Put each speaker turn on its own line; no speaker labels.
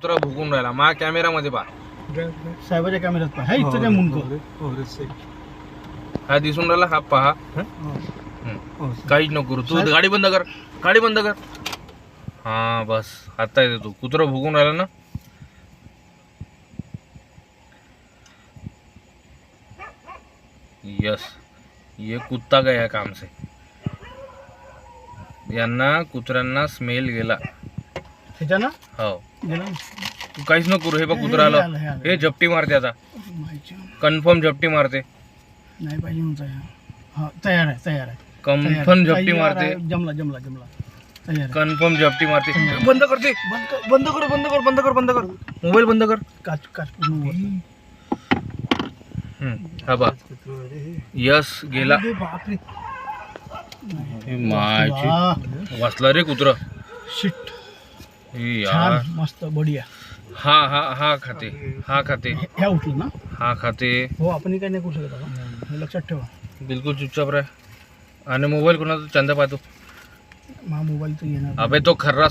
कुत्रा भुकून राहिला. मा कॅमेरामध्ये पा
साहेबाच्या कॅमेऱ्यात पाय हा इथं काय मुंडक.
हा दिसून राहिला हा पहा. हम्म. काहीच नको करू. तू गाडी बंद कर. गाडी बंद कर. हा बस. आता येते तू. कुत्रा भुकून राहिला ना? यस. ये कुत्ता गया काम से? यांना कुत्र्यांना स्मेल गेला.
ना
हो.
गेला? ना.
तू काहीच नको करू हे बघ कुत्रा
हे
आलं
आलं, हे आलं.
हे झपटी मारते आता.
माहिती आहे.
कन्फर्म झपटी मारते.
नाही पाहिजे हा तयार आहे तयार आहे. तयार
कन्फर्म. झपटी
तयार
मारते.
आहे. जमला जमला जमला. तयार आहे.
कन्फर्म झपटी मारते. बंद करते.
बंद कर.
बंद कर बंद कर बंद कर बंद कर. मोबाईल बंद कर.
काच काच पूर्ण वर.
हम्म, हा बा यस गेला.
अरे बापरे.
मायची
वा,
वाचला रे कुत्र.
शिट.
यार.
छान मस्त बढिया.
हा हा हा खाते हा खाते.
ह्या उठलं ना?
हा खाते.
हो आपण काही नाही करू शकत आता. हे लक्षात ठेवा.
बिलकुल चुपचाप राह. आणि मोबाईल कोणाचा? चंदा पाहतो.
हा मोबाईल तर येणार
अबे तो खर्रा